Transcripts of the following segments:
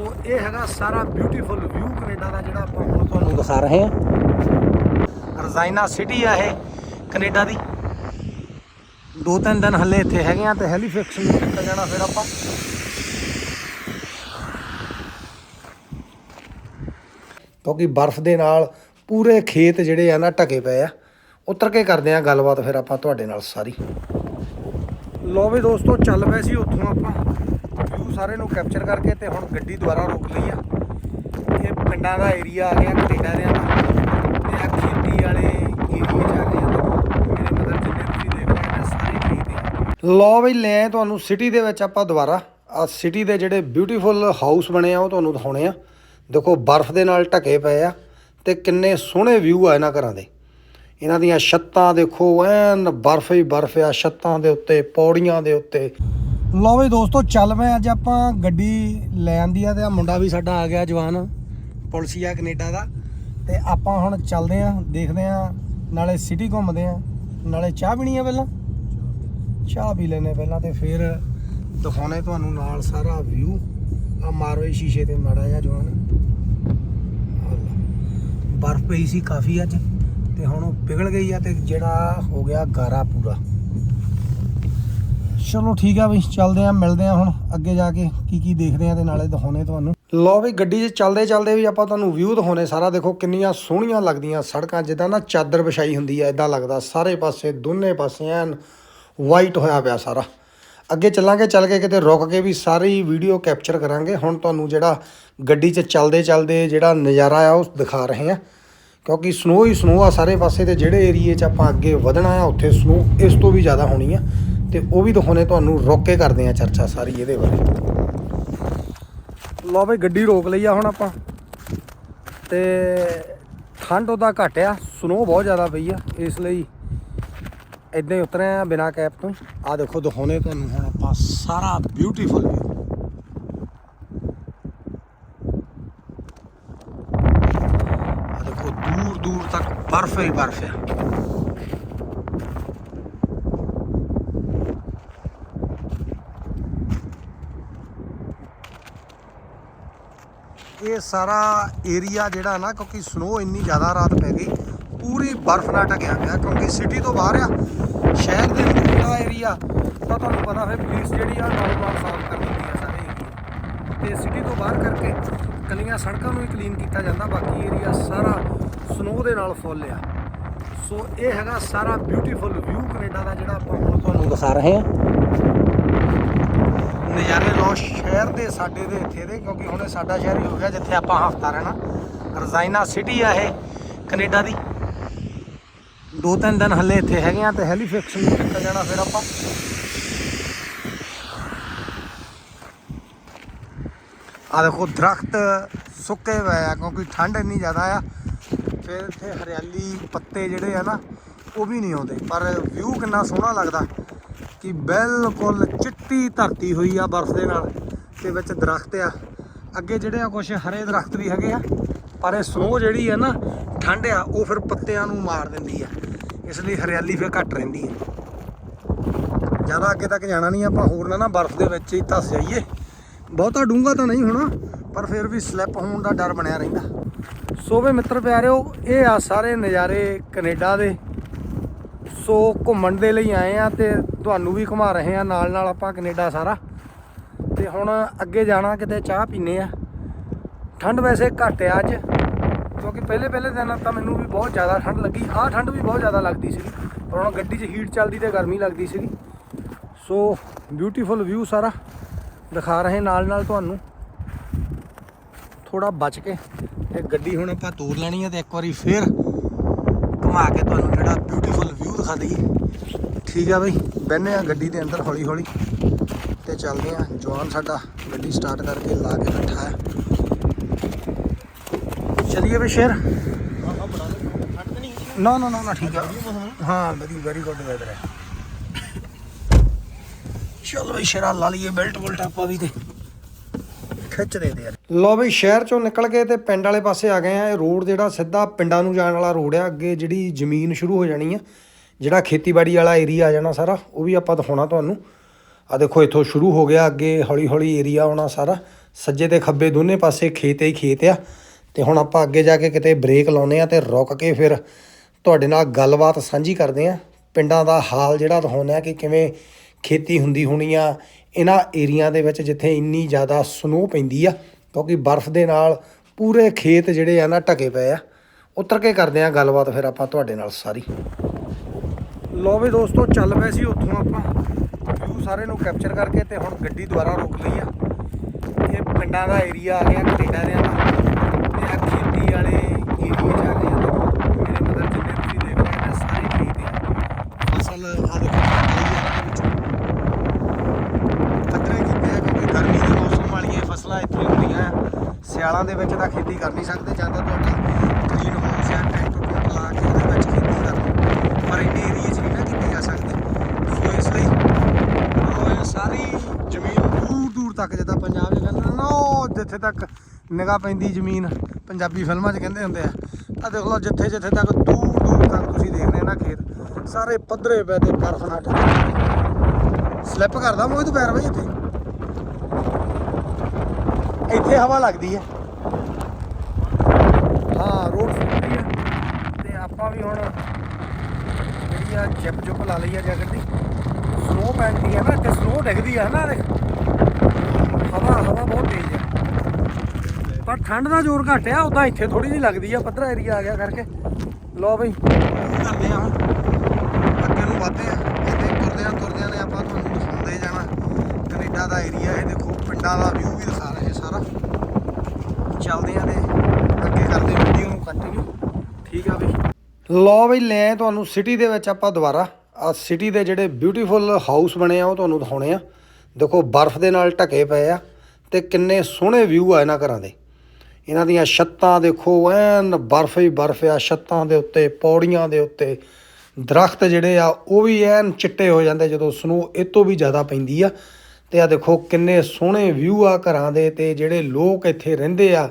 ਸੋ ਇਹ ਹੈਗਾ ਸਾਰਾ ਬਿਊਟੀਫੁਲ ਵਿਊ ਕੈਨੇਡਾ ਦਾ ਜਿਹੜਾ ਆਪਾਂ ਹੁਣ ਤੁਹਾਨੂੰ ਦਿਖਾ ਰਹੇ ਹਾਂ। ਰਜ਼ਾਈਨਾ ਸਿਟੀ ਆ ਇਹ ਕੈਨੇਡਾ ਦੀ। ਦੋ ਤਿੰਨ ਦਿਨ ਹੱਲੇ ਇੱਥੇ ਹੈਗੇ ਆ ਤੇ ਹੈਲੀਫੈਕਸ ਨੂੰ ਨਿਕਲ ਜਾਣਾ ਫਿਰ ਆਪਾਂ। ਕਿਉਂਕਿ ਬਰਫ਼ ਦੇ ਨਾਲ ਪੂਰੇ ਖੇਤ ਜਿਹੜੇ ਆ ਨਾ ਢਕੇ ਪਏ ਆ। ਉਤਰ ਕੇ ਕਰਦੇ ਆ ਗੱਲਬਾਤ ਫਿਰ ਆਪਾਂ ਤੁਹਾਡੇ ਨਾਲ ਸਾਰੀ। ਲੋ ਵੀ ਦੋਸਤੋ, ਚੱਲ ਪਏ ਸੀ ਉੱਥੋਂ ਆਪਾਂ। ਸਾਰੇ ਨੂੰ ਕੈਪਚਰ ਕਰਕੇ ਤੇ ਹੁਣ ਗੱਡੀ ਦੁਬਾਰਾ ਰੋਕ ਲਈ ਆ। ਇਹ ਪਿੰਡਾਂ ਦਾ ਏਰੀਆ ਆ ਗਿਆ ਕੈਨੇਡਾ ਦੇ ਨਾਲ ਤੇ ਆ ਖੇਤੀ ਵਾਲੇ ਏਰੀਆ ਚ ਆ ਗਏ ਮੇਰੇ ਮਦਰ ਜਿੰਨੇ ਤੁਸੀਂ ਦੇਖ ਰਹੇ ਨੇ ਸਾਰੇ ਖੇਤ ਲੋ ਬਈ, ਲੈ ਤੁਹਾਨੂੰ ਸਿਟੀ ਦੇ ਵਿੱਚ ਆਪਾਂ ਦੁਬਾਰਾ। ਆ ਸਿਟੀ ਦੇ ਜਿਹੜੇ ਬਿਊਟੀਫੁਲ ਹਾਊਸ ਬਣੇ ਆ, ਉਹ ਤੁਹਾਨੂੰ ਦਿਖਾਉਣੇ ਆ। ਦੇਖੋ, ਬਰਫ਼ ਦੇ ਨਾਲ ਢਕੇ ਪਏ ਆ ਤੇ ਕਿੰਨੇ ਸੋਹਣੇ ਵਿਊ ਆ ਇਹਨਾਂ ਘਰਾਂ ਦੇ। ਇਹਨਾਂ ਦੀਆਂ ਛੱਤਾਂ ਦੇਖੋ, ਐਨ ਬਰਫ਼ ਹੀ ਬਰਫ਼ ਆ, ਛੱਤਾਂ ਦੇ ਉੱਤੇ, ਪੌੜੀਆਂ ਦੇ ਉੱਤੇ। ਲਓ ਵੀ ਦੋਸਤੋ, ਚੱਲ ਮੈਂ ਅੱਜ ਆਪਾਂ ਗੱਡੀ ਲੈ ਆਂਦੀ ਆ ਤੇ ਆ ਮੁੰਡਾ ਵੀ ਸਾਡਾ ਆ ਗਿਆ ਜਵਾਨ, ਪੁਲਸੀਆ ਕੈਨੇਡਾ ਦਾ। ਤੇ ਆਪਾਂ ਹੁਣ ਚੱਲਦੇ ਆ, ਦੇਖਦੇ ਆ, ਨਾਲੇ ਸਿਟੀ ਘੁੰਮਦੇ ਆ, ਨਾਲੇ ਚਾਹ ਪੀਣੀ ਆ ਪਹਿਲਾਂ? ਚਾਹ ਪੀ ਲੈਨੇ ਪਹਿਲਾਂ ਤੇ ਫਿਰ ਦਿਖਾਉਣੇ ਤੁਹਾਨੂੰ ਨਾਲ ਸਾਰਾ ਵਿਊ ਆ ਮਾਰੋ ਇਹ ਸ਼ੀਸ਼ੇ ਤੇ ਮਾੜਾ ਜਿਹਾ ਜਵਾਨ। ਬਰਫ਼ ਪਈ ਸੀ ਕਾਫੀ ਅੱਜ, ਤੇ ਹੁਣ ਉਹ ਪਿਘਲ ਗਈ ਆ ਤੇ ਜਿਹੜਾ ਹੋ ਗਿਆ ਗਾਰਾ ਪੂਰਾ। ਚਲੋ ਠੀਕ ਆ ਬਈ, ਚੱਲਦੇ ਆ, ਮਿਲਦੇ ਆ ਹੁਣ ਅੱਗੇ ਜਾ ਕੇ ਕੀ ਕੀ ਦੇਖਦੇ ਆ ਤੇ ਨਾਲੇ ਦਿਖਾਉਣੇ ਤੁਹਾਨੂੰ। ਲਓ ਵੀ ਗੱਡੀ 'ਚ ਚੱਲਦੇ ਚੱਲਦੇ ਵੀ ਆਪਾਂ ਤੁਹਾਨੂੰ ਵਿਊ ਦਿਖਾਉਣੇ ਸਾਰਾ, ਦੇਖੋ ਕਿੰਨੀਆਂ ਸੋਹਣੀਆਂ ਲੱਗਦੀਆਂ ਸੜਕਾਂ, ਜਿੱਦਾਂ ਨਾ ਚਾਦਰ ਵਿਛਾਈ ਹੁੰਦੀ ਆ ਇਦਾਂ ਲੱਗਦਾ। ਸਾਰੇ ਪਾਸੇ, ਦੋਨੇ ਪਾਸੇ ਐਨ ਵਾਈਟ ਹੋਇਆ ਪਿਆ ਸਾਰਾ। ਅੱਗੇ ਚੱਲਾਂਗੇ, ਚੱਲ ਕੇ ਕਿਤੇ ਰੁਕ ਕੇ ਵੀ ਸਾਰੀ ਵੀਡੀਓ ਕੈਪਚਰ ਕਰਾਂਗੇ। ਹੁਣ ਤੁਹਾਨੂੰ ਜਿਹੜਾ ਗੱਡੀ 'ਚ ਚੱਲਦੇ ਚੱਲਦੇ ਜਿਹੜਾ ਨਜ਼ਾਰਾ ਆ, ਉਹ ਦਿਖਾ ਰਹੇ ਆ। ਕਿਉਂਕਿ ਸਨੋ ਹੀ ਸਨੋ ਆ ਸਾਰੇ ਪਾਸੇ ਤੇ ਜਿਹੜੇ ਏਰੀਏ 'ਚ ਆਪਾਂ ਅੱਗੇ ਵਧਣਾ ਆ, ਉੱਥੇ ਸਨੋ ਇਸ ਤੋਂ ਵੀ ਜ਼ਿਆਦਾ ਹੋਣੀ ਆ। ਤੇ ਉਹ ਵੀ ਦਿਖਾਉਣੇ ਤੁਹਾਨੂੰ ਰੁਕ ਕੇ ਕਰਦੇ ਆ ਚਰਚਾ ਸਾਰੀ ਇਹਦੇ ਬਾਰੇ। ਲਓ ਬਈ, ਗੱਡੀ ਰੋਕ ਲਈ ਆ ਹੁਣ ਆਪਾਂ। ਤੇ ਠੰਡ ਉਹਦਾ ਘੱਟ ਆ ਸਨੋ ਬਹੁਤ ਜ਼ਿਆਦਾ ਪਈ ਆ, ਇਸ ਲਈ ਇਦਾਂ ਹੀ ਉਤਰੇ ਆ ਬਿਨਾ ਕੈਪ ਤੋਂ। ਆ ਦੇਖੋ ਦਿਖਾਉਣੇ ਤੁਹਾਨੂੰ ਹੁਣ ਆਪਾਂ ਸਾਰਾ ਬਿਊਟੀਫੁਲ ਵਿਊ ਆ ਦੇਖੋ ਦੂਰ ਦੂਰ ਤੱਕ ਬਰਫ਼ ਹੀ ਬਰਫ਼ ਆ। ਇਹ ਸਾਰਾ ਏਰੀਆ ਜਿਹੜਾ ਨਾ, ਕਿਉਂਕਿ ਸਨੋ ਇੰਨੀ ਜ਼ਿਆਦਾ ਰਾਤ ਪੈ ਗਈ, ਪੂਰੀ ਬਰਫ਼ ਨਾਲ ਢਕਿਆ ਪਿਆ ਕਿਉਂਕਿ ਸਿਟੀ ਤੋਂ ਬਾਹਰ ਆ, ਸ਼ਹਿਰ ਦੇ ਵਿੱਚ ਜਿਹੜਾ ਏਰੀਆ ਤਾਂ ਤੁਹਾਨੂੰ ਪਤਾ ਫਿਰ ਪੁਲਿਸ ਜਿਹੜੀ ਆ, ਨਾਲ ਨਾਲ ਸਾਫ਼ ਕਰ ਦਿੰਦੀ ਆ ਸਾਰੇ ਏਰੀਆ ਤੇ ਸਿਟੀ ਤੋਂ ਬਾਹਰ ਕਰਕੇ ਕੱਲੀਆਂ ਸੜਕਾਂ ਨੂੰ ਹੀ ਕਲੀਨ ਕੀਤਾ ਜਾਂਦਾ, ਬਾਕੀ ਏਰੀਆ ਸਾਰਾ ਸਨੋ ਦੇ ਨਾਲ ਫੁੱਲ ਆ। ਸੋ ਇਹ ਹੈਗਾ ਸਾਰਾ ਬਿਊਟੀਫੁਲ ਵਿਊ ਕੈਨੇਡਾ ਦਾ ਜਿਹੜਾ ਆਪਾਂ ਹੁਣ ਤੁਹਾਨੂੰ ਦਿਖਾ ਰਹੇ ਹਾਂ। ਨਜ਼ਾਰੇ ਲੋ ਸ਼ਹਿਰ ਦੇ, ਸਾਡੇ ਦੇ ਇੱਥੇ ਦੇ, ਕਿਉਂਕਿ ਹੁਣ ਇਹ ਸਾਡਾ ਸ਼ਹਿਰ ਹੀ ਹੋ ਗਿਆ, ਜਿੱਥੇ ਆਪਾਂ ਹਫਤਾ ਰਹਿਣਾ। ਰਜ਼ਾਈਨਾ ਸਿਟੀ ਆ ਇਹ, ਕੈਨੇਡਾ ਦੀ। ਦੋ ਤਿੰਨ ਦਿਨ ਹੱਲੇ ਇੱਥੇ ਹੈਗੇ ਆ ਤੇ ਹੈਲੀਫੈਕਸ ਨੂੰ ਨਿਕਲ ਜਾਣਾ ਫਿਰ ਆਪਾਂ। ਆ ਦੇਖੋ, ਦਰਖਤ ਸੁੱਕੇ ਹੋਏ ਆ, ਕਿਉਂਕਿ ਠੰਡ ਇੰਨੀ ਜ਼ਿਆਦਾ ਆ। ਫਿਰ ਇੱਥੇ ਹਰਿਆਲੀ, ਪੱਤੇ ਜਿਹੜੇ ਆ ਨਾ, ਉਹ ਵੀ ਨਹੀਂ ਆਉਂਦੇ। ਪਰ ਵਿਊ ਕਿੰਨਾ ਸੋਹਣਾ ਲੱਗਦਾ। ਕਿ ਬਿਲਕੁਲ ਚਿੱਟੀ ਧਰਤੀ ਹੋਈ ਆ ਬਰਫ਼ ਦੇ ਨਾਲ ਤੇ ਵਿੱਚ ਦਰਖਤ ਆ। ਅੱਗੇ ਜਿਹੜੇ ਆ ਕੁਝ ਹਰੇ ਦਰਖਤ ਵੀ ਹੈਗੇ ਆ, ਪਰ ਇਹ ਸਨੋ ਜਿਹੜੀ ਆ ਨਾ, ਠੰਡ ਆ, ਉਹ ਫਿਰ ਪੱਤਿਆਂ ਨੂੰ ਮਾਰ ਦਿੰਦੀ ਆ। ਇਸ ਲਈ ਹਰਿਆਲੀ ਫਿਰ ਘੱਟ ਰਹਿੰਦੀ ਹੈ ਜ਼ਿਆਦਾ ਅੱਗੇ ਤੱਕ ਜਾਣਾ ਨਹੀਂ, ਆਪਾਂ ਹੋਰ ਨਾ ਨਾ ਬਰਫ਼ ਦੇ ਵਿੱਚ ਹੀ ਧਸ ਜਾਈਏ। ਬਹੁਤਾ ਡੂੰਘਾ ਤਾਂ ਨਹੀਂ ਹੋਣਾ, ਪਰ ਫਿਰ ਵੀ ਸਲਿੱਪ ਹੋਣ ਦਾ ਡਰ ਬਣਿਆ ਰਹਿੰਦਾ। ਸੋ ਵੇ ਮਿੱਤਰ ਪਿਆਰਿਓ, ਇਹ ਆ ਸਾਰੇ ਨਜ਼ਾਰੇ ਕੈਨੇਡਾ ਦੇ। ਸੋ ਘੁੰਮਣ ਦੇ ਲਈ ਆਏ ਆ ਤੇ ਤੁਹਾਨੂੰ ਵੀ ਘੁਮਾ ਰਹੇ ਆ ਨਾਲ ਨਾਲ ਆਪਾਂ ਕੈਨੇਡਾ ਸਾਰਾ। ਤੇ ਹੁਣ ਅੱਗੇ ਜਾਣਾ ਕਿਤੇ ਚਾਹ ਪੀਨੇ ਆ। ਠੰਡ ਵੈਸੇ ਘੱਟ ਆ ਅੱਜ, ਕਿਉਂਕਿ ਪਹਿਲੇ ਪਹਿਲੇ ਦਿਨ ਤਾਂ ਮੈਨੂੰ ਵੀ ਬਹੁਤ ਜ਼ਿਆਦਾ ਠੰਡ ਲੱਗੀ। ਆਹ ਠੰਡ ਵੀ ਬਹੁਤ ਜ਼ਿਆਦਾ ਲੱਗਦੀ ਸੀ ਪਰ ਹੁਣ ਗੱਡੀ 'ਚ ਹੀਟ ਚੱਲਦੀ ਤੇ ਗਰਮੀ ਲੱਗਦੀ ਸੀ ਸੋ ਬਿਊਟੀਫੁਲ ਵਿਊ ਸਾਰਾ, ਦਿਖਾ ਰਹੇ ਨਾਲ ਨਾਲ ਤੁਹਾਨੂੰ। ਥੋੜਾ ਬਚ ਕੇ ਤੇ ਗੱਡੀ ਹੁਣ ਆਪਾਂ ਤੋਰ ਲੈਣੀ ਹੈ ਤੇ ਇੱਕ ਵਾਰੀ ਫੇਰ ਘੁਮਾ ਕੇ ਤੁਹਾਨੂੰ ਦਿਖਾ ਦਈਏ। ਠੀਕ ਆ ਬਈ ਬੈਨੇ ਆ ਗੱਡੀ ਦੇ ਅੰਦਰ ਹੌਲੀ ਹੌਲੀ ਤੇ ਚੱਲਦੇ ਆ। ਜਵਾਨ ਸਾਡਾ ਗੱਡੀ ਸਟਾਰਟ ਕਰਕੇ ਲਾ ਕੇ ਬੈਠਾ ਹੈ। ਚਲਿਏ ਵੀ ਸ਼ੇਰ ਨਾ ਨਾ ਨਾ ਠੀਕ ਹੈ ਹਾਂ ਵੈਰੀ ਵੈਰੀ ਗੁੱਡ ਵੈਦਰ ਹੈ। ਚਲੋ ਬਈ ਸ਼ੇਰਾ ਲਾ ਲਈਏ ਬੈਲਟ ਬੁਲਟ ਆਪਾਂ ਵੀ ਤੇ। ਖਿੱਚ ਦੇ ਯਾਰ। ਲੋ ਬਈ, ਸ਼ਹਿਰ ਚੋਂ ਨਿਕਲ ਕੇ ਤੇ ਪਿੰਡ ਵਾਲੇ ਪਾਸੇ ਆ ਗਏ ਆ। ਇਹ ਰੋਡ ਜਿਹੜਾ ਸਿੱਧਾ ਪਿੰਡਾਂ ਨੂੰ ਜਾਣ ਵਾਲਾ ਰੋਡ ਆ। ਅੱਗੇ ਜਿਹੜੀ ਜ਼ਮੀਨ ਸ਼ੁਰੂ ਹੋ ਜਾਣੀ ਆ ਜਿਹੜਾ ਖੇਤੀਬਾੜੀ ਵਾਲਾ ਏਰੀਆ ਆ ਜਾਣਾ ਸਾਰਾ, ਉਹ ਵੀ ਆਪਾਂ ਦਿਖਾਉਣਾ ਤੁਹਾਨੂੰ। ਆ ਦੇਖੋ, ਇੱਥੋਂ ਸ਼ੁਰੂ ਹੋ ਗਿਆ ਅੱਗੇ ਹੌਲੀ ਹੌਲੀ ਏਰੀਆ ਆਉਣਾ ਸਾਰਾ। ਸੱਜੇ ਤੇ ਖੱਬੇ ਦੋਨੇ ਪਾਸੇ ਖੇਤ ਹੀ ਖੇਤ ਆ। ਤੇ ਹੁਣ ਆਪਾਂ ਅੱਗੇ ਜਾ ਕੇ ਕਿਤੇ ਬ੍ਰੇਕ ਲਾਉਨੇ ਆ ਤੇ ਰੁਕ ਕੇ ਫਿਰ ਤੁਹਾਡੇ ਨਾਲ ਗੱਲਬਾਤ ਸਾਂਝੀ ਕਰਦੇ ਆ। ਪਿੰਡਾਂ ਦਾ ਹਾਲ ਜਿਹੜਾ ਦਿਖਾਉਂਦੇ ਆ ਕਿ ਕਿਵੇਂ ਖੇਤੀ ਹੁੰਦੀ ਹੋਣੀ ਆ। ਇਹਨਾਂ ਏਰੀਆ ਦੇ ਵਿੱਚ ਜਿੱਥੇ ਇੰਨੀ ਜ਼ਿਆਦਾ ਸਨੋ ਪੈਂਦੀ ਆ, ਕਿਉਂਕਿ ਬਰਫ਼ ਦੇ ਨਾਲ ਪੂਰੇ ਖੇਤ ਜਿਹੜੇ ਆ ਨਾ ਢਕੇ ਪਏ ਆ। ਉਤਰ ਕੇ ਕਰਦੇ ਆ ਗੱਲਬਾਤ ਫਿਰ ਆਪਾਂ ਤੁਹਾਡੇ ਨਾਲ ਸਾਰੀ। ਲੋ ਵੀ ਦੋਸਤੋ, ਚੱਲ ਪਏ ਸੀ ਉੱਥੋਂ ਆਪਾਂ। ਵਿਊ ਸਾਰੇ ਨੂੰ ਕੈਪਚਰ ਕਰਕੇ ਤੇ ਹੁਣ ਗੱਡੀ ਦੁਬਾਰਾ ਰੋਕ ਲਈ ਆ। ਇਹ ਪਿੰਡਾਂ ਦਾ ਏਰੀਆ ਆ ਗਿਆ, ਕੈਨੇਡਾ ਦੇ ਨਾਲ। ਤੇ ਆ ਖੇਤੀ ਵਾਲੇ ਏਰੀਆ ਚ ਆ ਗਏ ਮੇਰੇ ਮਦਰ ਜਿੰਨੇ ਤੁਸੀਂ ਦੇਖ ਰਹੇ ਨੇ ਸਾਰੇ ਖੇਤ ਆ। ਫਸਲ ਆ ਦੇਖੋ ਪੱਕਦੀ ਕੀਤੇ ਆ ਕਿਉਂਕਿ ਗਰਮੀ ਦੇ ਮੌਸਮ ਵਾਲੀਆਂ ਫਸਲਾਂ ਇੱਥੇ ਹੁੰਦੀਆਂ ਸਿਆਲਾਂ ਦੇ ਵਿੱਚ ਤਾਂ ਖੇਤੀ ਕਰ ਨਹੀਂ ਸਕਦੇ ਜਾਂਦਾ ਤੁਹਾਡਾ ਗ੍ਰੀਨ ਹਾਊਸ ਜਾਂ ਟੈਂਟ ਟੂਟ ਲਾ ਕੇ ਉਹਦੇ ਵਿੱਚ ਖੇਤੀ ਕਰ ਲਓ ਪਰ ਇੰਨੇ ਏਰੀਏ 'ਚ ਨਹੀਂ ਨਾ ਕੀਤੀ ਜਾ ਸਕਦੀ ਸੋ ਇਸ ਲਈ ਉਹ ਇਹ ਸਾਰੀ ਜ਼ਮੀਨ ਦੂਰ ਦੂਰ ਤੱਕ ਜਿੱਦਾਂ ਪੰਜਾਬ 'ਚ ਕਹਿੰਦੇ ਨਾ, ਉਹ ਜਿੱਥੇ ਤੱਕ ਨਿਗਾਹ ਪੈਂਦੀ ਜ਼ਮੀਨ ਪੰਜਾਬੀ ਫਿਲਮਾਂ 'ਚ ਕਹਿੰਦੇ ਹੁੰਦੇ ਆ। ਆ ਦੇਖ ਲਓ, ਜਿੱਥੇ ਜਿੱਥੇ ਤੱਕ ਦੂਰ ਦੂਰ ਤੱਕ ਤੁਸੀਂ ਦੇਖਦੇ ਨਾ ਖੇਤ, ਸਾਰੇ ਪੱਧਰੇ ਪੈ ਤੇ ਬਰਫ਼ ਨਾਲ ਢਕੇ ਸਲਿੱਪ ਕਰਦਾ ਮੋਹਿਤ ਪੈਰ ਬਈ ਇੱਥੇ। ਇੱਥੇ ਹਵਾ ਲੱਗਦੀ ਹੈ। ਹਾਂ, ਰੋਡ ਸੁਣਦੀ ਹੈ। ਤੇ ਆਪਾਂ ਵੀ ਹੁਣ ਜਿਹੜੀ ਆ ਜਿਪ ਜੁਪ ਲਾ ਲਈ ਆ ਜੈਕਟ ਦੀ। ਸਨੋ ਪੈਂਦੀ ਹੈ ਨਾ ਤੇ ਸਨੋ ਡਿੱਗਦੀ ਹੈ ਨਾ ਦੇਖ ਹਵਾ ਹਵਾ ਬਹੁਤ ਤੇਜ਼ ਹੈ ਪਰ ਠੰਡ ਦਾ ਜ਼ੋਰ ਘੱਟ ਆ ਉਦਾਂ ਇੱਥੇ ਥੋੜੀ ਜਿਹੀ ਲੱਗਦੀ ਆ ਪੱਧਰਾ ਏਰੀਆ ਆ ਗਿਆ ਕਰਕੇ। ਲਓ ਬਈ। ਕਰਦੇ ਆ ਹੁਣ। ਅੱਗੇ ਨੂੰ ਵਧਦੇ ਆ। ਇੱਥੇ ਤੁਰਦਿਆਂ ਤੁਰਦਿਆਂ ਨੇ ਆਪਾਂ ਤੁਹਾਨੂੰ ਦਿਖਾਉਂਦੇ ਜਾਣਾ। ਕੈਨੇਡਾ ਦਾ ਏਰੀਆ ਇਹ ਦੇਖੋ ਪਿੰਡਾਂ ਦਾ ਵਿਊ ਵੀ ਦਿਖਾ ਰਹੇ ਸਾਰਾ। ਚੱਲਦੇ ਆ ਤੇ ਅੱਗੇ ਕਰਦੇ ਵੀਡੀਓ ਨੂੰ ਕੰਟੀਨਿਊ ਠੀਕ ਆ ਬਈ। ਲਓ ਬਈ ਲੈ ਤੁਹਾਨੂੰ ਸਿਟੀ ਦੇ ਵਿੱਚ ਆਪਾਂ ਦੁਬਾਰਾ। ਆ ਸਿਟੀ ਦੇ ਜਿਹੜੇ ਬਿਊਟੀਫੁਲ ਹਾਊਸ ਬਣੇ ਆ ਉਹ ਤੁਹਾਨੂੰ ਦਿਖਾਉਣੇ ਆ। ਦੇਖੋ ਬਰਫ਼ ਦੇ ਨਾਲ ਢਕੇ ਪਏ ਆ ਤੇ ਕਿੰਨੇ ਸੋਹਣੇ ਵਿਊ ਆ ਇਹਨਾਂ ਘਰਾਂ ਦੇ। ਇਹਨਾਂ ਦੀਆਂ ਛੱਤਾਂ ਦੇਖੋ, ਐਨ ਬਰਫ਼ ਹੀ ਬਰਫ਼ ਆ, ਛੱਤਾਂ ਦੇ ਉੱਤੇ, ਪੌੜੀਆਂ ਦੇ ਉੱਤੇ। ਦਰਖਤ ਜਿਹੜੇ ਆ, ਉਹ ਵੀ ਐਨ ਚਿੱਟੇ ਹੋ ਜਾਂਦੇ ਜਦੋਂ ਸਨੋ ਇਹ ਤੋਂ ਵੀ ਜ਼ਿਆਦਾ ਪੈਂਦੀ ਆ। ਤੇ ਆ ਦੇਖੋ ਕਿੰਨੇ ਸੋਹਣੇ ਵਿਊ ਆ ਘਰਾਂ ਦੇ ਤੇ ਜਿਹੜੇ ਲੋਕ ਇੱਥੇ ਰਹਿੰਦੇ ਆ।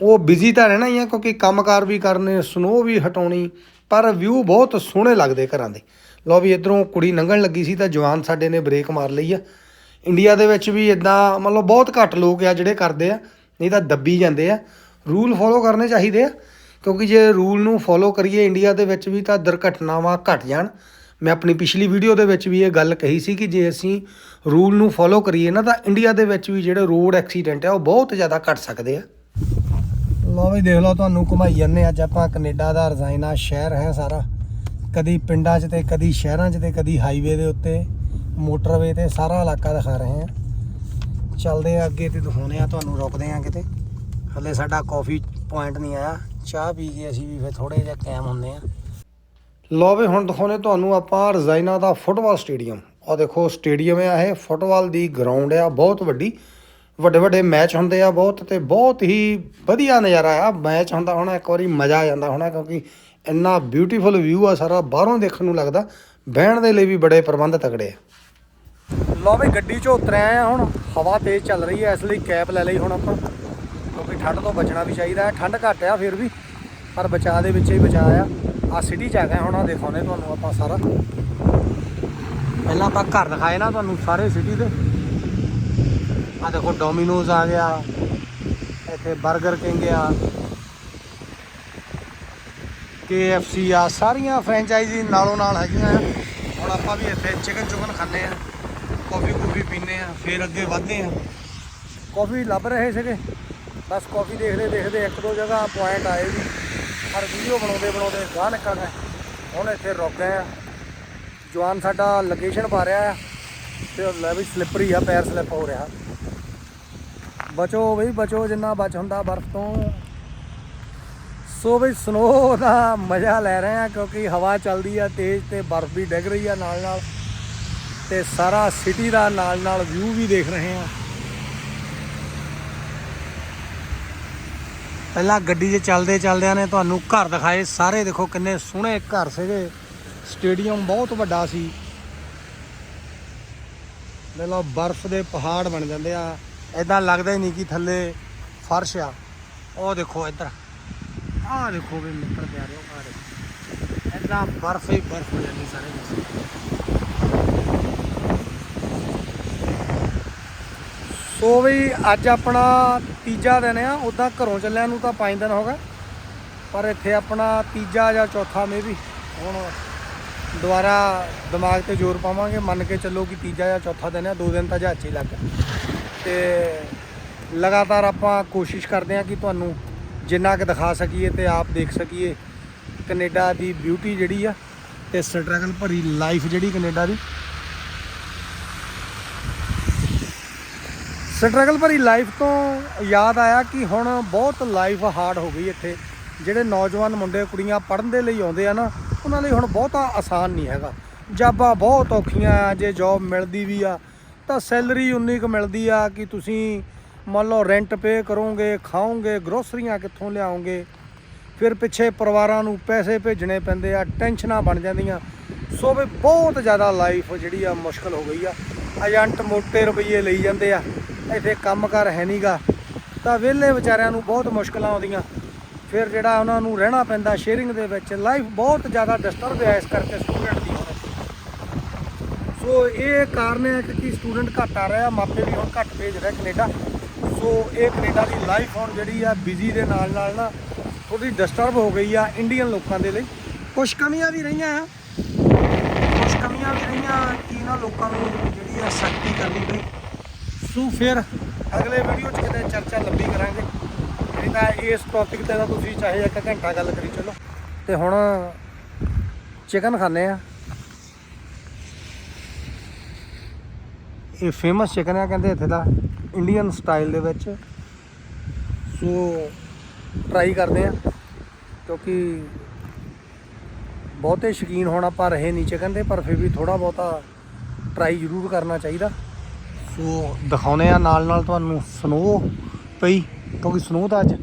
ਉਹ ਬਿਜ਼ੀ ਤਾਂ ਰਹਿਣਾ ਹੀ ਆ ਕਿਉਂਕਿ ਕੰਮਕਾਰ ਵੀ ਕਰਨੇ ਸਨੋ ਵੀ ਹਟਾਉਣੀ, ਪਰ ਵਿਊ ਬਹੁਤ ਸੋਹਣੇ ਲੱਗਦੇ ਘਰਾਂ ਦੇ। ਲਓ ਵੀ ਇਧਰੋਂ ਕੁੜੀ ਲੰਘਣ ਲੱਗੀ ਸੀ ਤਾਂ ਜਵਾਨ ਸਾਡੇ ਨੇ ਬ੍ਰੇਕ ਮਾਰ ਲਈ ਆ। ਇੰਡੀਆ ਦੇ ਵਿੱਚ ਵੀ ਇਦਾਂ ਮਤਲਬ ਬਹੁਤ ਘੱਟ ਲੋਕ ਆ ਜਿਹੜੇ ਕਰਦੇ ਆ। ਨਹੀਂ ਤਾਂ ਦੱਬੀ ਜਾਂਦੇ ਆ। ਰੂਲ ਫੋਲੋ ਕਰਨੇ ਚਾਹੀਦੇ ਆ। ਕਿਉਂਕਿ ਜੇ ਰੂਲ ਨੂੰ ਫੋਲੋ ਕਰੀਏ ਇੰਡੀਆ ਦੇ ਵਿੱਚ ਵੀ ਤਾਂ ਦੁਰਘਟਨਾਵਾਂ ਘਟ ਜਾਣ। ਮੈਂ ਆਪਣੀ ਪਿਛਲੀ ਵੀਡੀਓ ਦੇ ਵਿੱਚ ਵੀ ਇਹ ਗੱਲ ਕਹੀ ਸੀ ਕਿ ਜੇ ਅਸੀਂ ਰੂਲ ਨੂੰ ਫੋਲੋ ਕਰੀਏ ਨਾ ਤਾਂ ਇੰਡੀਆ ਦੇ ਵਿੱਚ ਵੀ ਜਿਹੜੇ ਰੋਡ ਐਕਸੀਡੈਂਟ ਆ ਉਹ ਬਹੁਤ ਜ਼ਿਆਦਾ ਘਟ ਸਕਦੇ ਆ। ਲਓ ਵੀ ਦੇਖ ਲਓ ਤੁਹਾਨੂੰ ਘੁਮਾਈ ਜਾਂਦੇ ਅੱਜ ਆਪਾਂ ਕੈਨੇਡਾ ਦਾ ਰਜ਼ਾਇਨਾ ਸ਼ਹਿਰ ਹੈ ਸਾਰਾ। ਕਦੀ ਪਿੰਡਾਂ 'ਚ ਤੇ ਕਦੀ ਸ਼ਹਿਰਾਂ 'ਚ ਤੇ ਕਦੀ ਹਾਈਵੇ ਦੇ ਉੱਤੇ ਮੋਟਰਵੇ ਤੇ ਸਾਰਾ ਇਲਾਕਾ ਦਿਖਾ ਰਹੇ ਹਾਂ। ਚੱਲਦੇ ਆ ਅੱਗੇ ਤੇ ਦਿਖਾਉਨੇ ਆ, ਤੁਹਾਨੂੰ ਰੁਕਦੇ ਆ ਕਿਤੇ। ਹੱਲੇ ਸਾਡਾ ਕਾਫੀ ਪੁਆਇੰਟ ਨਹੀਂ ਆਇਆ। ਚਾਹ ਪੀ ਕੇ ਅਸੀਂ ਵੀ ਫਿਰ ਥੋੜੇ ਜਿਹਾ ਕਾਇਮ ਹੁੰਦੇ ਆ। ਲੋ ਵੀ ਹੁਣ ਦਿਖਾਉਨੇ ਤੁਹਾਨੂੰ ਆਪਾਂ ਰਜ਼ਾਈਨਾ ਦਾ ਫੁੱਟਬਾਲ ਸਟੇਡੀਅਮ। ਆ ਦੇਖੋ, ਸਟੇਡੀਅਮ ਆ ਇਹ। ਫੁੱਟਬਾਲ ਦੀ ਗਰਾਊਂਡ ਆ, ਬਹੁਤ ਵੱਡੀ। ਵੱਡੇ ਵੱਡੇ ਮੈਚ ਹੁੰਦੇ ਆ ਬਹੁਤ ਤੇ ਬਹੁਤ ਹੀ ਵਧੀਆ ਨਜ਼ਾਰਾ ਆ। ਮੈਚ ਹੁੰਦਾ ਹੋਣਾ, ਇੱਕ ਵਾਰੀ ਮਜ਼ਾ ਆ ਜਾਂਦਾ ਹੋਣਾ ਕਿਉਂਕਿ ਇੰਨਾ ਬਿਊਟੀਫੁਲ ਵਿਊ ਆ ਸਾਰਾ। ਬਾਹਰੋਂ ਦੇਖਣ ਨੂੰ ਲੱਗਦਾ। ਬਹਿਣ ਦੇ ਲਈ ਵੀ ਬੜੇ ਪ੍ਰਬੰਧ ਤਕੜੇ ਆ। ਲਓ ਵੀ ਗੱਡੀ 'ਚੋਂ ਉਤਰਿਆ ਆਏ ਆ ਹੁਣ। ਹਵਾ ਤੇਜ਼ ਚੱਲ ਰਹੀ ਹੈ, ਇਸ ਲਈ ਕੈਪ ਲੈ ਲਈ ਹੁਣ ਆਪਾਂ। ਕਿਉਂਕਿ ਠੰਡ ਤੋਂ ਬਚਣਾ ਵੀ ਚਾਹੀਦਾ ਹੈ। ਠੰਡ ਘੱਟ ਆ ਫਿਰ ਵੀ, ਪਰ ਬਚਾਅ ਦੇ ਵਿੱਚ ਹੀ ਬਚਾਅ ਆ। ਆ ਸਿਟੀ 'ਚ ਆ ਗਏ ਹੁਣ ਆ ਦਿਖਾਉਂਦੇ ਤੁਹਾਨੂੰ ਆਪਾਂ ਸਾਰਾ। ਪਹਿਲਾਂ ਆਪਾਂ ਘਰ ਦਿਖਾਏ ਨਾ ਤੁਹਾਨੂੰ ਸਾਰੇ ਸਿਟੀ ਦੇ। ਆ ਦੇਖੋ ਡੋਮਿਨੋਜ਼ ਆ ਗਿਆ। ਇੱਥੇ 버ਗਰ ਕਿੰਗ ਆ। KFC ਆ। ਸਾਰੀਆਂ ਫਰੈਂਚਾਈਜ਼ੀ ਨਾਲੋਂ ਨਾਲ ਹੈਗੀਆਂ ਆ। ਹੁਣ ਆਪਾਂ ਵੀ ਇੱਥੇ ਚਿਕਨ ਚੁਕਨ ਖਾਂਦੇ ਆ। ਕਾਫੀ ਕੂਫੀ ਪੀਂਦੇ ਆ ਫਿਰ ਅੱਗੇ ਵਧਦੇ ਆ ਕਾਫੀ ਲੱਭ ਰਹੇ ਸੀਗੇ। ਬਸ ਕਾਫੀ ਦੇਖਦੇ ਦੇਖਦੇ ਇੱਕ ਦੋ ਜਗ੍ਹਾ ਪੁਆਇੰਟ ਆਏ ਵੀ। ਪਰ ਵੀਡੀਓ ਬਣਾਉਂਦੇ ਬਣਾਉਂਦੇ ਗਾਹ ਨਿਕਲ ਗਏ। ਹੁਣ ਇੱਥੇ ਰੁਕ ਗਏ ਆ ਜਵਾਨ ਸਾਡਾ ਲੋਕੇਸ਼ਨ ਪਾ ਰਿਹਾ ਆ ਤੇ ਲੈ ਵੀ ਸਲਿੱਪਰੀ ਆ, ਪੈਰ ਸਲਿੱਪ ਹੋ ਰਿਹਾ। ਬਚੋ ਬਈ, ਬਚੋ ਜਿੰਨਾ ਬਚ ਹੁੰਦਾ ਬਰਫ਼ ਤੋਂ। ਸੋ ਬਈ ਸਨੋ ਦਾ ਮਜ਼ਾ ਲੈ ਰਹੇ ਆ ਕਿਉਂਕਿ ਹਵਾ ਚੱਲਦੀ ਆ, ਤੇਜ਼ ਤੇ ਬਰਫ਼ ਵੀ ਡਿੱਗ ਰਹੀ ਆ ਨਾਲ ਨਾਲ ਤੇ ਸਾਰਾ ਸਿਟੀ ਦਾ ਨਾਲ ਨਾਲ ਵਿਊ ਵੀ ਦੇਖ ਰਹੇ ਹਾਂ। ਪਹਿਲਾਂ ਗੱਡੀ 'ਚ ਚੱਲਦੇ ਚੱਲਦਿਆਂ ਨੇ ਤੁਹਾਨੂੰ ਘਰ ਦਿਖਾਏ। ਸਾਰੇ ਦੇਖੋ ਕਿੰਨੇ ਸੋਹਣੇ ਘਰ ਸੀਗੇ। ਸਟੇਡੀਅਮ ਬਹੁਤ ਵੱਡਾ ਸੀ। ਲੈ ਲਓ, ਬਰਫ਼ ਦੇ ਪਹਾੜ ਬਣ ਜਾਂਦੇ ਆ। ਐਦਾਂ ਲੱਗਦਾ ਹੀ ਨਹੀਂ ਕਿ ਥੱਲੇ ਫਰਸ਼ ਆ। ਉਹ ਦੇਖੋ ਇੱਧਰ। ਆਹ ਦੇਖੋ ਵੀ ਮਿੱਤਰ ਪਿਆਰਿਓ, ਆਹ ਦੇਖੋ। ਐਦਾਂ ਬਰਫ਼ ਹੀ ਬਰਫ਼ ਹੋ ਜਾਂਦੀ ਸਾਰੇ। ਪਾਸੇ ਸੋ ਵੀ ਅੱਜ ਆਪਣਾ ਤੀਜਾ ਦਿਨ ਆ ਉਦਾਂ ਘਰੋਂ ਚੱਲਿਆਂ ਨੂੰ ਤਾਂ 5 ਦਿਨ ਹੋ ਗਏ, ਪਰ ਇੱਥੇ ਆਪਣਾ ਤੀਜਾ ਜਾਂ ਚੌਥਾ ਮੇ ਵੀ ਹੁਣ ਦੁਬਾਰਾ ਦਿਮਾਗ ਤੇ ਜ਼ੋਰ ਪਾਵਾਂਗੇ, ਮੰਨ ਕੇ ਚੱਲੋ ਕਿ ਤੀਜਾ ਜਾਂ ਚੌਥਾ ਦਿਨ ਆ, ਦੋ ਦਿਨ ਤਾਂ ਜਹਾਜ਼ 'ਚ ਹੀ ਲੱਗ ਗਏ। ਤੇ ਲਗਾਤਾਰ ਆਪਾਂ ਕੋਸ਼ਿਸ਼ ਕਰਦੇ ਹਾਂ ਕਿ ਤੁਹਾਨੂੰ ਜਿੰਨਾ ਕਿ ਦਿਖਾ ਸਕੀਏ ਤੇ ਆਪ ਦੇਖ ਸਕੀਏ, ਕੈਨੇਡਾ ਦੀ ਬਿਊਟੀ ਜਿਹੜੀ ਆ, ਤੇ ਸਟਰਗਲ ਭਰੀ ਲਾਈਫ ਜਿਹੜੀ ਕੈਨੇਡਾ ਦੀ ਸਟਰਗਲ ਭਰੀ ਲਾਈਫ ਤੋਂ ਯਾਦ ਆਇਆ ਕਿ ਹੁਣ ਬਹੁਤ ਲਾਈਫ ਹਾਰਡ ਹੋ ਗਈ ਇੱਥੇ। ਜਿਹੜੇ ਨੌਜਵਾਨ ਮੁੰਡੇ, ਕੁੜੀਆਂ ਪੜ੍ਹਨ ਦੇ ਲਈ ਆਉਂਦੇ ਆ ਨਾ, ਉਹਨਾਂ ਲਈ ਹੁਣ ਬਹੁਤਾ ਆਸਾਨ ਨਹੀਂ ਹੈਗਾ। ਜਾਬਾਂ ਬਹੁਤ ਔਖੀਆਂ ਆ, ਜੇ ਜੌਬ ਮਿਲਦੀ ਵੀ ਆ, ਤਾਂ ਸੈਲਰੀ ਉਨੀ ਕੁ ਮਿਲਦੀ ਆ ਕਿ ਤੁਸੀਂ ਮੰਨ ਲਓ ਰੈਂਟ ਪੇ ਕਰੋਗੇ, ਖਾਓਗੇ ਗਰੋਸਰੀਆਂ ਕਿੱਥੋਂ ਲਿਆਓਗੇ। ਫਿਰ ਪਿੱਛੇ ਪਰਿਵਾਰਾਂ ਨੂੰ ਪੈਸੇ ਭੇਜਣੇ ਪੈਂਦੇ ਆ, ਟੈਨਸ਼ਨਾਂ ਬਣ ਜਾਂਦੀਆਂ। ਸੋ ਵੀ ਬਹੁਤ ਜ਼ਿਆਦਾ ਲਾਈਫ ਜਿਹੜੀ ਆ ਮੁਸ਼ਕਲ ਹੋ ਗਈ ਆ। ਏਜੰਟ ਮੋਟੇ ਰੁਪਈਏ ਲਈ ਜਾਂਦੇ ਆ। ਇੱਥੇ ਕੰਮਕਾਰ ਹੈ ਨਹੀਂਗਾ ਤਾਂ ਵਿਹਲੇ ਵਿਚਾਰਿਆਂ ਨੂੰ ਬਹੁਤ ਮੁਸ਼ਕਲਾਂ ਆਉਂਦੀਆਂ। ਫਿਰ ਜਿਹੜਾ ਉਹਨਾਂ ਨੂੰ ਰਹਿਣਾ ਪੈਂਦਾ ਸ਼ੇਅਰਿੰਗ ਦੇ ਵਿੱਚ ਲਾਈਫ ਬਹੁਤ ਜ਼ਿਆਦਾ ਡਿਸਟਰਬ ਹੈ ਇਸ ਕਰਕੇ ਸਟੂਡੈਂਟ ਦੀ ਸੋ ਇਹ ਕਾਰਨ ਹੈ ਕਿ ਸਟੂਡੈਂਟ ਘੱਟ ਆ ਰਿਹਾ, ਮਾਪੇ ਵੀ ਹੁਣ ਘੱਟ ਭੇਜ ਰਹੇ ਕੈਨੇਡਾ। ਸੋ ਇਹ ਕੈਨੇਡਾ ਦੀ ਲਾਈਫ ਹੁਣ ਜਿਹੜੀ ਆ ਬਿਜ਼ੀ ਦੇ ਨਾਲ ਨਾਲ ਨਾ ਥੋੜੀ ਡਿਸਟਰਬ ਹੋ ਗਈ ਆ ਇੰਡੀਅਨ ਲੋਕਾਂ ਦੇ ਲਈ। ਕੁਝ ਕਮੀਆਂ ਵੀ ਰਹੀਆਂ ਆ। ਕੁਝ ਕਮੀਆਂ ਵੀ ਰਹੀਆਂ, ਕਿ ਇਹਨਾਂ ਲੋਕਾਂ ਨੂੰ ਜਿਹੜੀ ਆ ਸਖਤੀ ਕਰਨੀ ਪਈ। ਸੋ ਫਿਰ ਅਗਲੇ ਵੀਡੀਓ 'ਚ ਕਿਤੇ ਚਰਚਾ ਲੰਬੀ ਕਰਾਂਗੇ। ਨਹੀਂ ਤਾਂ ਇਸ ਟੌਪਿਕ ਤੇ ਤਾਂ ਤੁਸੀਂ ਚਾਹੇ ਇੱਕ ਘੰਟਾ ਗੱਲ ਕਰੀ ਚਲੋ। ਤੇ ਹੁਣ ਚਿਕਨ ਖਾਣੇ ਆ। ਇਹ ਫੇਮਸ ਚਿਕਨ ਆ ਕਹਿੰਦੇ ਇੱਥੇ ਦਾ ਇੰਡੀਅਨ ਸਟਾਈਲ ਦੇ ਵਿੱਚ। ਸੋ ਟਰਾਈ ਕਰਦੇ ਆ, ਕਿਉਂਕਿ ਬਹੁਤੇ ਸ਼ੌਕੀਨ ਹੋਣਾ ਆਪਾਂ ਰਹੇ ਨਹੀਂ ਚਿਕਨ ਦੇ, ਪਰ ਫਿਰ ਵੀ ਥੋੜਾ ਬਹੁਤਾ ਟਰਾਈ ਜ਼ਰੂਰ ਕਰਨਾ ਚਾਹੀਦਾ। ਸੋ ਦਿਖਾਉਨੇ ਆ, ਨਾਲ ਨਾਲ ਤੁਹਾਨੂੰ ਸਨੋ ਪਈ, ਕਿਉਂਕਿ ਸਨੋ ਤਾਂ ਅੱਜ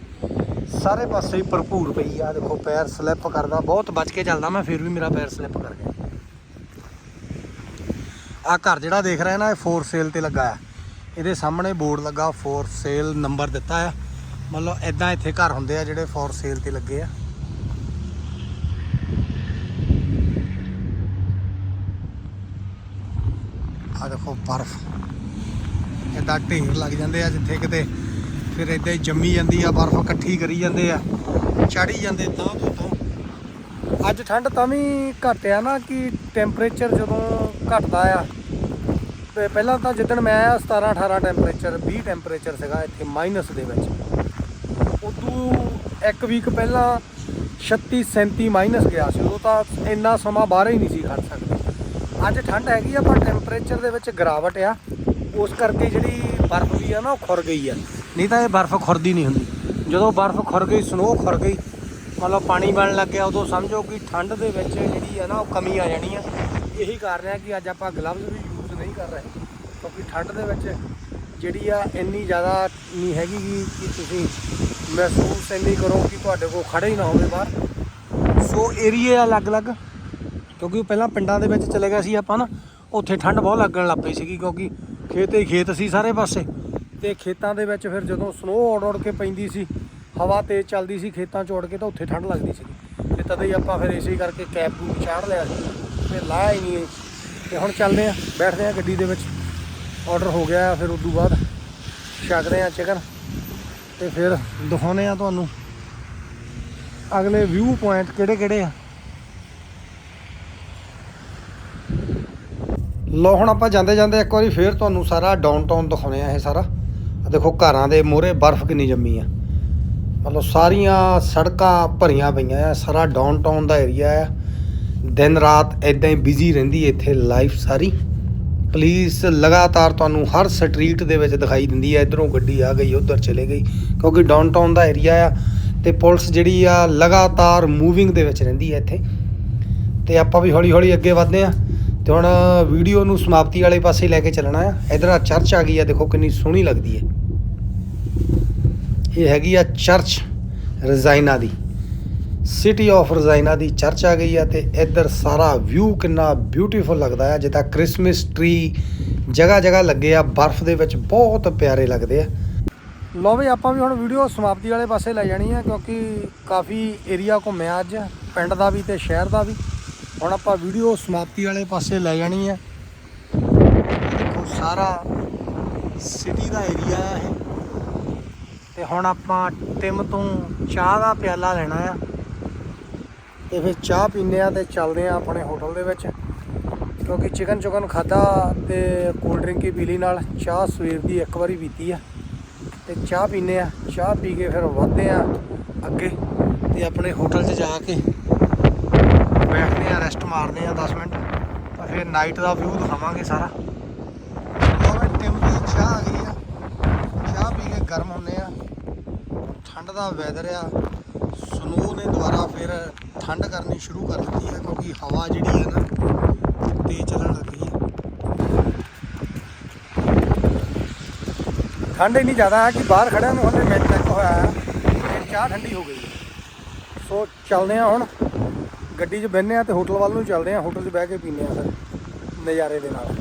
ਸਾਰੇ ਪਾਸੇ ਹੀ ਭਰਪੂਰ ਪਈ ਆ। ਦੇਖੋ, ਪੈਰ ਸਲਿੱਪ ਕਰਦਾ, ਬਹੁਤ ਬਚ ਕੇ ਚੱਲਦਾ ਮੈਂ, ਫਿਰ ਵੀ ਮੇਰਾ ਪੈਰ ਸਲਿੱਪ ਕਰ ਗਿਆ। ਆ ਘਰ ਜਿਹੜਾ ਦੇਖ ਰਹੇ ਨਾ, ਇਹ ਫੋਰ ਸੇਲ ਤੇ ਲੱਗਾ ਆ। ਇਹਦੇ ਸਾਹਮਣੇ ਬੋਰਡ ਲੱਗਾ ਫੋਰ ਸੇਲ ਨੰਬਰ ਦਿੱਤਾ ਆ। ਮਤਲਬ ਇਦਾਂ ਇੱਥੇ ਘਰ ਹੁੰਦੇ ਆ ਜਿਹੜੇ ਫੋਰ ਸੇਲ ਤੇ ਲੱਗੇ ਆ। ਆ ਦੇਖੋ, ਬਰਫ਼। ਇਦਾਂ ਢੇਰ ਲੱਗ ਜਾਂਦੇ ਆ ਜਿੱਥੇ ਕਿਤੇ। ਫਿਰ ਇਦਾਂ ਹੀ ਜੰਮੀ ਜਾਂਦੀ ਆ, ਬਰਫ਼ ਇਕੱਠੀ ਕਰੀ ਜਾਂਦੇ ਆ ਚੜੀ ਜਾਂਦੇ ਤਾਂ ਤੋਂ ਤੋਂ। ਅੱਜ ਠੰਡ ਤਾਂ ਵੀ ਘੱਟ ਆ ਨਾ, ਕਿ ਟੈਂਪਰੇਚਰ ਜਦੋਂ ਘਟਦਾ ਆ। ਤੇ ਪਹਿਲਾਂ ਤਾਂ ਜਿੱਦਣ ਮੈਂ ਆਇਆ 17 18 ਟੈਂਪਰੇਚਰ 20 ਟੈਂਪਰੇਚਰ ਸੀਗਾ ਇੱਥੇ ਮਾਈਨਸ ਦੇ ਵਿੱਚ। ਉਦੋਂ ਇੱਕ ਵੀਕ ਪਹਿਲਾਂ 36 37 ਮਾਈਨਸ ਗਿਆ ਸੀ, ਉਦੋਂ ਤਾਂ ਇੰਨਾ ਸਮਾਂ ਬਾਹਰ ਹੀ ਨਹੀਂ ਸੀ ਖੜ ਸਕਦੇ। ਅੱਜ ਠੰਡ ਹੈਗੀ ਆ, ਪਰ ਟੈਂਪਰੇਚਰ ਦੇ ਵਿੱਚ ਗਿਰਾਵਟ ਆ। ਉਸ ਕਰਕੇ ਜਿਹੜੀ ਬਰਫ਼ ਵੀ ਆ ਨਾ ਉਹ ਖੁਰ ਗਈ ਆ। ਨਹੀਂ ਤਾਂ ਇਹ ਬਰਫ਼ ਖੁਰਦੀ ਨਹੀਂ ਹੁੰਦੀ। ਜਦੋਂ ਬਰਫ਼ ਖੁਰ ਗਈ ਸਨੋ ਖੁਰ ਗਈ, ਮਤਲਬ ਪਾਣੀ ਬਣਨ ਲੱਗ ਗਿਆ, ਉਦੋਂ ਸਮਝੋ ਕਿ ਠੰਡ ਦੇ ਵਿੱਚ ਜਿਹੜੀ ਆ ਨਾ ਉਹ ਕਮੀ ਆ ਜਾਣੀ ਆ। ਇਹੀ ਕਾਰਨ ਹੈ ਕਿ ਅੱਜ ਆਪਾਂ ਗਲਵਜ਼ ਵੀ ਯੂਜ਼ ਨਹੀਂ ਕਰ ਰਹੇ। ਕਿਉਂਕਿ ਠੰਡ ਦੇ ਵਿੱਚ ਜਿਹੜੀ ਆ ਇੰਨੀ ਜ਼ਿਆਦਾ ਨਹੀਂ ਹੈਗੀ ਕਿ ਤੁਸੀਂ ਮਹਿਸੂਸ ਇੰਨੀ ਕਰੋ ਕਿ ਤੁਹਾਡੇ ਕੋਲ ਖੜੇ ਹੀ ਨਾ ਹੋਵੇ ਬਾਹਰ। ਸੋ ਏਰੀਏ ਅਲੱਗ-ਅਲੱਗ, ਕਿਉਂਕਿ ਪਹਿਲਾਂ ਪਿੰਡਾਂ ਦੇ ਵਿੱਚ ਚਲੇ ਗਏ ਸੀ ਆਪਾਂ ਨਾ, ਉੱਥੇ ਠੰਡ ਬਹੁਤ ਲੱਗਣ ਲੱਗ ਪਈ ਸੀਗੀ, ਕਿਉਂਕਿ ਖੇਤ ਹੀ ਖੇਤ ਸੀ ਸਾਰੇ ਪਾਸੇ। ਤੇ ਖੇਤਾਂ ਦੇ ਵਿੱਚ ਫਿਰ ਜਦੋਂ ਸਨੋ ਔੜ ਔੜ ਕੇ ਪੈਂਦੀ ਸੀ, ਹਵਾ ਤੇਜ਼ ਚੱਲਦੀ ਸੀ ਖੇਤਾਂ 'ਚ ਉੱਡ ਕੇ ਤਾਂ ਉੱਥੇ ਠੰਡ ਲੱਗਦੀ ਸੀ ਤੇ ਤਦ ਹੀ ਆਪਾਂ ਫਿਰ ਇਸੇ ਕਰਕੇ ਕੈਬ ਨੂੰ ਚਾੜ ਲਿਆ ਸੀ। ਤੇ ਲਾਇਆ ਹੀ ਨਹੀਂ ਤੇ ਹੁਣ ਚੱਲਦੇ ਆ ਬੈਠਦੇ ਆ ਗੱਡੀ ਦੇ ਵਿੱਚ। ਆਰਡਰ ਹੋ ਗਿਆ ਫਿਰ ਉਦੋਂ ਬਾਅਦ ਛਕਦੇ ਆ ਚਿਕਨ ਤੇ ਫਿਰ ਦਿਖਾਉਨੇ ਆ ਤੁਹਾਨੂੰ। ਅਗਲੇ ਵਿਊ ਪੁਆਇੰਟ ਕਿਹੜੇ ਕਿਹੜੇ ਆ। ਲੋ ਹੁਣ ਆਪਾਂ ਜਾਂਦੇ ਜਾਂਦੇ ਇੱਕ ਵਾਰੀ ਫੇਰ ਤੁਹਾਨੂੰ ਸਾਰਾ ਡਾਊਨਟਾਊਨ ਦਿਖਾਉਣੇ ਆ ਇਹ ਸਾਰਾ। ਦੇਖੋ ਘਰਾਂ ਦੇ ਮੋਹਰੇ ਬਰਫ਼ ਕਿੰਨੀ ਜੰਮੀ ਆ। ਮਤਲਬ ਸਾਰੀਆਂ ਸੜਕਾਂ ਭਰੀਆਂ ਪਈਆਂ ਆ, ਸਾਰਾ ਡਾਊਨਟਾਊਨ ਦਾ ਏਰੀਆ ਆ। ਦਿਨ ਰਾਤ ਇਦਾਂ ਹੀ ਬਿਜ਼ੀ ਰਹਿੰਦੀ ਇੱਥੇ ਲਾਈਫ ਸਾਰੀ। ਪੁਲਿਸ ਲਗਾਤਾਰ ਤੁਹਾਨੂੰ ਹਰ ਸਟਰੀਟ ਦੇ ਵਿੱਚ ਦਿਖਾਈ ਦਿੰਦੀ ਹੈ ਇਧਰੋਂ ਗੱਡੀ ਆ ਗਈ, ਉਧਰ ਚਲੇ ਗਈ, ਕਿਉਂਕਿ ਡਾਊਨਟਾਊਨ ਦਾ ਏਰੀਆ ਆ ਤੇ ਪੁਲਿਸ ਜਿਹੜੀ ਆ ਲਗਾਤਾਰ ਮੂਵਿੰਗ ਦੇ ਵਿੱਚ ਰਹਿੰਦੀ ਹੈ ਇੱਥੇ। ਤੇ ਆਪਾਂ ਵੀ ਹੌਲੀ ਹੌਲੀ ਅੱਗੇ ਵਧਦੇ ਆ। ਤੇ ਹੁਣ ਵੀਡੀਓ ਨੂੰ ਸਮਾਪਤੀ ਵਾਲੇ ਪਾਸੇ ਲੈ ਕੇ ਚੱਲਣਾ ਆ। ਇਧਰ ਆ ਚਰਚ ਆ ਗਈ ਆ, ਦੇਖੋ ਕਿੰਨੀ ਸੋਹਣੀ ਲੱਗਦੀ ਹੈ ਇਹ ਹੈਗੀ ਆ ਚਰਚ ਰਜ਼ਾਇਨਾ ਦੀ। ਸਿਟੀ ਆਫ ਰਜਾਇਨਾ ਦੀ ਚਰਚ ਆ ਗਈ ਆ ਤੇ ਇੱਧਰ ਸਾਰਾ ਵਿਊ ਕਿੰਨਾ ਬਿਊਟੀਫੁਲ ਲੱਗਦਾ ਆ। ਜਿੱਦਾਂ ਕ੍ਰਿਸਮਸ ਟ੍ਰੀ ਜਗ੍ਹਾ ਜਗ੍ਹਾ ਲੱਗੇ ਆ, ਬਰਫ਼ ਦੇ ਵਿੱਚ ਬਹੁਤ ਪਿਆਰੇ ਲੱਗਦੇ ਆ। ਲੋ ਵੀ ਆਪਾਂ ਵੀ ਹੁਣ ਵੀਡੀਓ ਸਮਾਪਤੀ ਵਾਲੇ ਪਾਸੇ ਲੈ ਜਾਣੀ ਆ, ਕਿਉਂਕਿ ਕਾਫੀ ਏਰੀਆ ਘੁੰਮਿਆ ਅੱਜ, ਪਿੰਡ ਦਾ ਵੀ ਤੇ ਸ਼ਹਿਰ ਦਾ ਵੀ। ਹੁਣ ਆਪਾਂ ਵੀਡੀਓ ਸਮਾਪਤੀ ਵਾਲੇ ਪਾਸੇ ਲੈ ਜਾਣੀ ਹੈ ਦੇਖੋ, ਸਾਰਾ ਸਿਟੀ ਦਾ ਏਰੀਆ ਆ ਇਹ। ਤੇ ਹੁਣ ਆਪਾਂ ਟਿਮ ਤੋਂ ਚਾਹ ਦਾ ਪਿਆਲਾ ਲੈਣਾ ਆ। ਤੇ ਫਿਰ ਚਾਹ ਪੀਂਦੇ ਆ ਤੇ ਚੱਲਦੇ ਆ ਆਪਣੇ ਹੋਟਲ ਦੇ ਵਿੱਚ। ਕਿਉਂਕਿ ਚਿਕਨ ਚੁਕਨ ਖਾਦਾ ਤੇ ਕੋਲਡ ਡਰਿੰਕ ਹੀ ਪੀ ਲਈ, ਨਾਲ ਚਾਹ ਸਵੇਰ ਦੀ ਇੱਕ ਵਾਰੀ ਪੀਤੀ ਆ। ਤੇ ਚਾਹ ਪੀਨੇ ਆ। ਚਾਹ ਪੀ ਕੇ ਫਿਰ ਵੱਧਦੇ ਆ ਅੱਗੇ ਤੇ ਆਪਣੇ ਹੋਟਲ 'ਚ ਜਾ ਕੇ ਬੈਠਦੇ ਆ ਰੈਸਟ ਮਾਰਦੇ ਆ 10 ਮਿੰਟ। ਤਾਂ ਫਿਰ ਨਾਈਟ ਦਾ ਵਿਊ ਦਿਖਾਵਾਂਗੇ ਸਾਰਾ। ਲੋਵੇ ਟਿਮ ਦੀ ਚਾਹ ਆ ਗਈ ਆ। ਚਾਹ ਪੀ ਕੇ ਗਰਮ ਹੁੰਨੇ ਆ। ਠੰਡ ਦਾ ਵੈਦਰ ਆ। ਸਨੋ ਨੇ ਦੁਬਾਰਾ ਫਿਰ ਠੰਡ ਕਰਨੀ ਸ਼ੁਰੂ ਕਰ ਦਿੱਤੀ ਹੈ ਕਿਉਂਕਿ ਹਵਾ ਜਿਹੜੀ ਹੈ ਨਾ, ਤੇਜ਼ ਚੱਲਣ ਲੱਗ ਗਈ ਹੈ ਠੰਡ ਇੰਨੀ ਜ਼ਿਆਦਾ ਹੈ ਕਿ ਬਾਹਰ ਖੜਿਆਂ ਨੂੰ ਹਲੇ ਮਿੰਟ ਤੱਕ ਹੋਇਆ ਹੈ ਚਾਹ ਠੰਡੀ ਹੋ ਗਈ ਸੋ ਚੱਲਦੇ ਆ ਹੁਣ। ਗੱਡੀ 'ਚ ਬਹਿੰਦੇ ਆ ਤੇ ਹੋਟਲ ਵੱਲ ਨੂੰ ਚੱਲਦੇ ਆ ਹੋਟਲ 'ਚ ਬਹਿ ਕੇ ਪੀਂਦੇ ਆ ਫਿਰ ਨਜ਼ਾਰੇ ਦੇ ਨਾਲ।